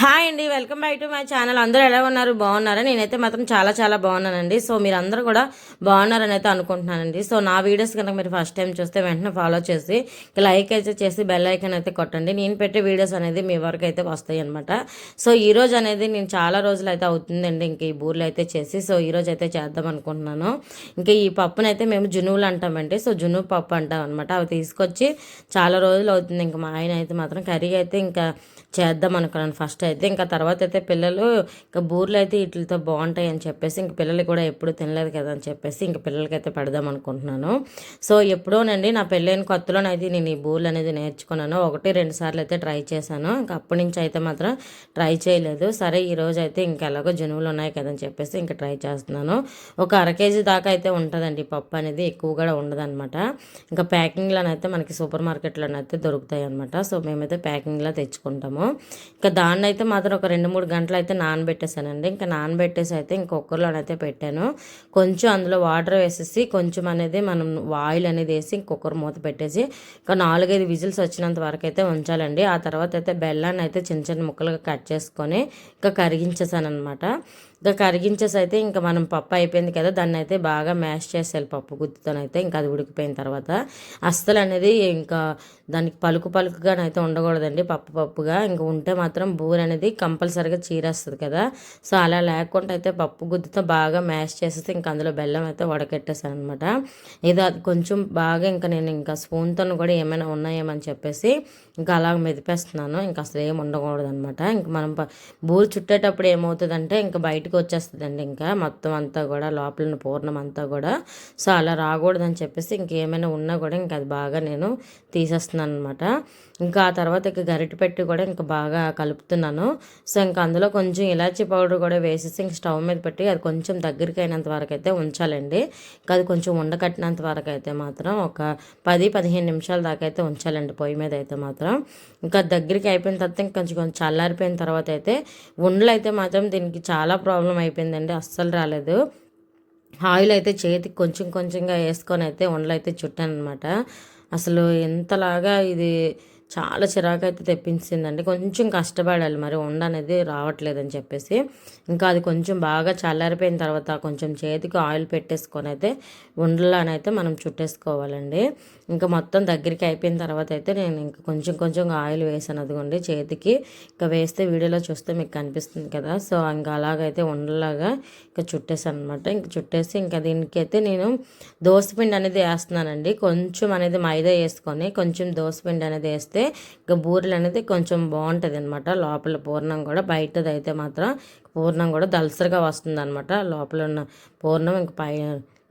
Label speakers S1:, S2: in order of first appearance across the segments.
S1: Hi అండి welcome back to my channel. అందరూ ఎలా ఉన్నారు? బాగున్నారా? నేనైతే మాత్రం చాలా చాలా బాగున్నానండి. సో మీరు కూడా బాగున్నారని అయితే అనుకుంటున్నానండి. సో నా వీడియోస్ కనుక మీరు ఫస్ట్ టైం చూస్తే వెంటనే ఫాలో చేసి లైక్ అయితే చేసి బెల్ ఐకన్ అయితే కొట్టండి. నేను పెట్టే వీడియోస్ అనేది మీ వరకు అయితే వస్తాయి అనమాట సో ఈ రోజు అనేది నేను చాలా రోజులు అయితే అవుతుందండి. ఇంక ఈ బూర్లు అయితే చేసి సో ఈ రోజు అయితే చేద్దాం అనుకుంటున్నాను. ఇంకా ఈ పప్పునైతే మేము జునువులు అంటామండి. సో జునువు పప్పు అంటాం అనమాట అవి తీసుకొచ్చి చాలా రోజులు అవుతుంది. ఇంకా మా ఆయన అయితే మాత్రం కర్రీ అయితే ఇంకా చేద్దాం అనుకున్నాను. ఫస్ట్ అయితే ఇంకా తర్వాత అయితే పిల్లలు ఇంకా బూర్లు అయితే వీటితో బాగుంటాయి అని చెప్పేసి ఇంక పిల్లలు కూడా ఎప్పుడు తినలేదు కదా అని చెప్పేసి ఇంక పిల్లలకైతే పెడదాం అనుకుంటున్నాను. సో ఎప్పుడోనండి నా పెళ్ళైన కొత్తలోనైతే నేను ఈ బూర్లు అనేది నేర్చుకున్నాను. ఒకటి రెండు సార్లు అయితే ట్రై చేశాను. ఇంకా అప్పటి నుంచి అయితే మాత్రం ట్రై చేయలేదు. సరే ఈరోజు అయితే ఇంకా ఎలాగో జనువులు ఉన్నాయి కదని చెప్పేసి ఇంకా ట్రై చేస్తున్నాను. ఒక అర కేజీ దాకా అయితే ఉంటుందండి పప్పు అనేది ఎక్కువ కూడా ఉండదన్నమాట. ఇంకా ప్యాకింగ్లోనైతే మనకి సూపర్ మార్కెట్లోనైతే దొరుకుతాయి అనమాట సో మేమైతే ప్యాకింగ్లో తెచ్చుకుంటాము. ఇంకా దాన్ని అయితే అయితే మాత్రం ఒక రెండు మూడు గంటలు అయితే నానబెట్టేసానండి ఇంకా నానబెట్టేసి అయితే ఇంక కుక్కర్లోనైతే పెట్టాను. కొంచెం అందులో వాటర్ వేసేసి కొంచెం అనేది మనం ఆయిల్ అనేది వేసి కుక్కర్ మూత పెట్టేసి ఇంకా నాలుగైదు విజిల్స్ వచ్చినంత వరకు అయితే ఉంచాలండి. ఆ తర్వాత అయితే బెల్లాన్ని అయితే చిన్న చిన్న ముక్కలుగా కట్ చేసుకొని ఇంకా కరిగించేసాను అనమాట ఇంకా కరిగించేసి అయితే ఇంకా మనం పప్పు అయిపోయింది కదా దాన్ని అయితే బాగా మ్యాష్ చేసేయాలి పప్పు గుత్తితోనైతే. ఇంకా అది ఉడికిపోయిన తర్వాత అస్సలు అనేది ఇంకా దానికి పలుకు పలుకుగానైతే ఉండకూడదండి పప్పు పప్పుగా. ఇంకా ఉంటే మాత్రం బూర అనేది కంపల్సరీగా చీరేస్తుంది కదా. సో అలా లేకుండా అయితే పప్పు గుద్దుతో బాగా మ్యాష్ చేసేసి ఇంకా అందులో బెల్లం అయితే వడకెట్టేసాను అనమాట ఇది అది కొంచెం బాగా ఇంకా నేను ఇంకా స్పూన్తో కూడా ఏమైనా ఉన్నాయేమని చెప్పేసి ఇంకా అలా మెదిపేస్తున్నాను. ఇంకా అసలు ఏమి ఉండకూడదు అనమాట ఇంకా మనం బూరు చుట్టేటప్పుడు ఏమవుతుందంటే ఇంకా బయట బయటకు వచ్చేస్తుందండి ఇంకా. మొత్తం అంతా కూడా లోపల పూర్ణం అంతా కూడా. సో అలా రాకూడదని చెప్పేసి ఇంకేమైనా ఉన్నా కూడా ఇంకా అది బాగా నేను తీసేస్తున్నాను అనమాట ఇంకా ఆ తర్వాత ఇక గరిటె పెట్టి కూడా ఇంకా బాగా కలుపుతున్నాను. సో ఇంకా అందులో కొంచెం ఇలాచీ పౌడర్ కూడా వేసేసి ఇంక స్టవ్ మీద పెట్టి అది కొంచెం దగ్గరికి అయినంత వరకు అయితే ఉంచాలండి. ఇంకా అది కొంచెం ఉండకట్టినంత వరకు అయితే మాత్రం ఒక పది పదిహేను నిమిషాల దాకా అయితే ఉంచాలండి పొయ్యి మీద అయితే మాత్రం. ఇంకా దగ్గరికి అయిపోయిన తర్వాత ఇంకా కొంచెం కొంచెం చల్లారిపోయిన తర్వాత అయితే ఉండలు అయితే మాత్రం దీనికి చాలా ప్రాబ్లం అయిపోయిందండి అస్సలు రాలేదు. ఆయిల్ అయితే చేతికి కొంచెం కొంచెంగా వేసుకొని అయితే ఉండలు అయితే చుట్టాను అనమాట అసలు ఎంతలాగా ఇది చాలా చిరాకు అయితే తెప్పించిందండి. కొంచెం కష్టపడాలి మరి ఉండ అనేది రావట్లేదని చెప్పేసి. ఇంకా అది కొంచెం బాగా చల్లారిపోయిన తర్వాత కొంచెం చేతికి ఆయిల్ పెట్టేసుకొని అయితే ఉండలానైతే మనం చుట్టేసుకోవాలండి. ఇంకా మొత్తం దగ్గరికి అయిపోయిన తర్వాత అయితే నేను ఇంకా కొంచెం కొంచెం ఆయిల్ వేసాను అదిగోండి చేతికి. ఇంకా వేస్తే వీడియోలో చూస్తే మీకు కనిపిస్తుంది కదా. సో ఇంకా అలాగైతే ఉండలాగా ఇంకా చుట్టేసాను అనమాట ఇంకా చుట్టేసి ఇంకా దీనికైతే నేను నేను దోసపిండి అనేది వేస్తున్నానండి. కొంచెం అనేది మైదా వేసుకొని కొంచెం దోసపిండి అనేది వేస్తే ఇంకా బూరెలు అనేది కొంచెం బాగుంటుంది అనమాట లోపల పూర్ణం కూడా బయటది అయితే మాత్రం పూర్ణం కూడా దలసరిగా వస్తుంది అనమాట లోపల ఉన్న పూర్ణం ఇంకా పై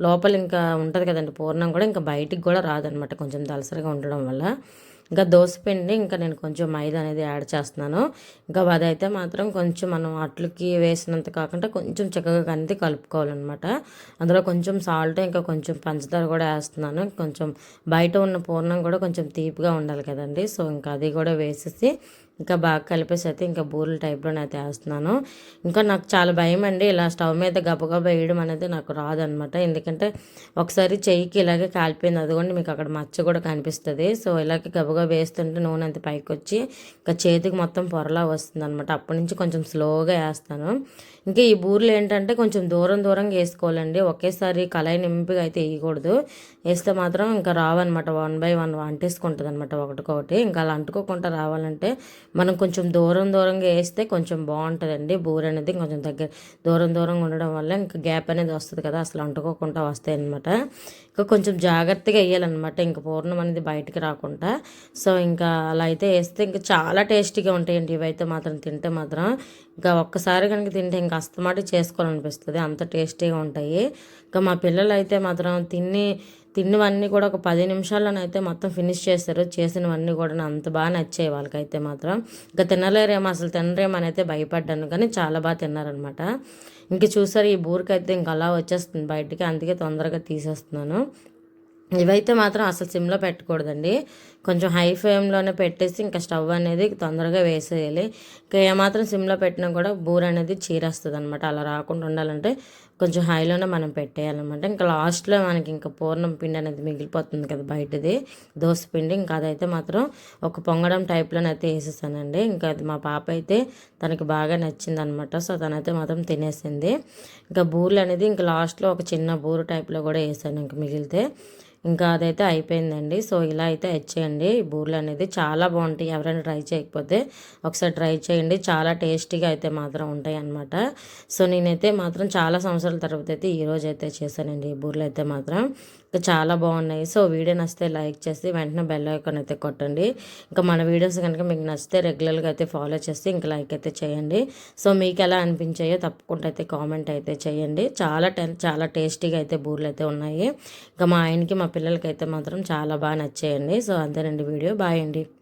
S1: లోపల ఇంకా ఉంటుంది కదండి పూర్ణం కూడా ఇంకా బయటికి కూడా రాదనమాట కొంచెం దలసరిగా ఉండడం వల్ల. ఇంకా దోసపిండి ఇంకా నేను కొంచెం మైదా అనేది యాడ్ చేస్తున్నాను. ఇంకా అదైతే మాత్రం కొంచెం మనం అట్లకి వేసినంత కాకుండా కొంచెం చక్కగా కంది కలుపుకోవాలన్నమాట. అందులో కొంచెం సాల్ట్ ఇంకా కొంచెం పంచదార కూడా వేస్తున్నాను. కొంచెం బయట ఉన్న పూర్ణం కూడా కొంచెం తీపిగా ఉండాలి కదండి. సో ఇంకా అది కూడా వేసేసి ఇంకా బాగా కలిపేసి అయితే ఇంకా బూరెల టైప్లోనే అయితే వేస్తున్నాను. ఇంకా నాకు చాలా భయం అండి. ఇలా స్టవ్ మీద గబగబ వేయడం అనేది నాకు రాదనమాట. ఎందుకంటే ఒకసారి చెయ్యికి ఇలాగే కాలిపోయింది. అదిగోండి మీకు అక్కడ మచ్చ కూడా కనిపిస్తుంది. సో ఇలాగే గబగబ వేస్తుంటే నూనె అంత పైకి వచ్చి ఇంకా చేతికి మొత్తం పొరలా వస్తుంది అనమాట అప్పటి నుంచి కొంచెం స్లోగా వేస్తాను. ఇంకా ఈ బూరెలు ఏంటంటే కొంచెం దూరం దూరంగా వేసుకోవాలండి. ఒకేసారి కళాయి నింపిగా అయితే వేయకూడదు. వేస్తే మాత్రం ఇంకా రావన్నమాట వన్ బై వన్ అంటేసుకుంటుంది అనమాట ఒకటికొకటి. ఇంకా అలా అంటుకోకుండా రావాలంటే మనం కొంచెం దూరం దూరంగా వేస్తే కొంచెం బాగుంటుందండి. బూర అనేది కొంచెం దగ్గర దూరం దూరంగా ఉండడం వల్ల ఇంకా గ్యాప్ అనేది వస్తుంది కదా. అసలు అంటుకోకుండా వస్తాయి అనమాట ఇంకా కొంచెం జాగ్రత్తగా వేయాలన్నమాట. ఇంకా పూర్ణం అనేది బయటికి రాకుండా. సో ఇంకా అలా అయితే వేస్తే ఇంకా చాలా టేస్టీగా ఉంటాయండి. ఇవైతే మాత్రం తింటే మాత్రం ఇంకా ఒక్కసారి కనుక తింటే ఇంకా అస్తమాటి చేసుకోవాలనిపిస్తుంది. అంత టేస్టీగా ఉంటాయి. ఇంకా మా పిల్లలు అయితే మాత్రం తిని తిన్నవన్నీ కూడా ఒక పది నిమిషాల్లోనైతే మొత్తం ఫినిష్ చేస్తారు. చేసినవన్నీ కూడా అంత బాగా నచ్చాయి వాళ్ళకైతే మాత్రం. ఇంకా తినలేరేమో అసలు తినరేమో అని అయితే భయపడ్డాను కానీ చాలా బాగా తిన్నారనమాట. ఇంక చూసారు ఈ బూరికైతే ఇంకా అలా వచ్చేస్తుంది బయటికి అందుకే తొందరగా తీసేస్తున్నాను. ఇవైతే మాత్రం అసలు సిమ్లో పెట్టకూడదండి. కొంచెం హై ఫ్లేమ్లోనే పెట్టేసి ఇంకా స్టవ్ అనేది తొందరగా వేసేయాలి. ఇంకా ఏమాత్రం సిమ్లో పెట్టినా కూడా బూర అనేది చీరేస్తుంది అనమాట అలా రాకుండా ఉండాలంటే కొంచెం హైలోనే మనం పెట్టేయాలన్నమాట. ఇంకా లాస్ట్లో మనకి ఇంకా పూర్ణం పిండి అనేది మిగిలిపోతుంది కదా బయటది. దోశ పిండి ఇంకా అదైతే మాత్రం ఒక పొంగడం టైప్లోనైతే వేసేసానండి. ఇంకా అది మా పాప అయితే తనకి బాగా నచ్చింది అనమాట సో తనైతే మాత్రం తినేసింది. ఇంకా బూరెలు అనేది ఇంకా లాస్ట్లో ఒక చిన్న బూరు టైప్లో కూడా వేసాను ఇంకా మిగిలితే. ఇంకా అదైతే అయిపోయిందండి. సో ఇలా అయితే ఇచ్చేయండి ఈ బూరెలు అనేది చాలా బాగుంటాయి. ఎవరైనా ట్రై చేయకపోతే ఒకసారి ట్రై చేయండి. చాలా టేస్టీగా అయితే మాత్రం ఉంటాయి అన్నమాట సో నేనైతే మాత్రం చాలా సంవత్సరాలు తర్వాత అయితే ఈరోజు అయితే చేశానండి. ఈ బూరెలు అయితే మాత్రం ఇంకా చాలా బాగున్నాయి. సో వీడియో నచ్చితే లైక్ చేసి వెంటనే బెల్ ఐకాన్ అయితే కొట్టండి. ఇంకా మన వీడియోస్ కనుక మీకు నచ్చితే రెగ్యులర్గా అయితే ఫాలో చేసి ఇంకా లైక్ అయితే చేయండి. సో మీకు ఎలా అనిపించాయో తప్పకుండా అయితే కామెంట్ అయితే చేయండి. చాలా చాలా టేస్టీగా అయితే బూరెలు అయితే ఉన్నాయి. ఇంకా మా ఆయనకి మా పిల్లలకి అయితే మాత్రం చాలా బాగా నచ్చేయండి. సో అంతేనండి వీడియో. బాయ్ అండి.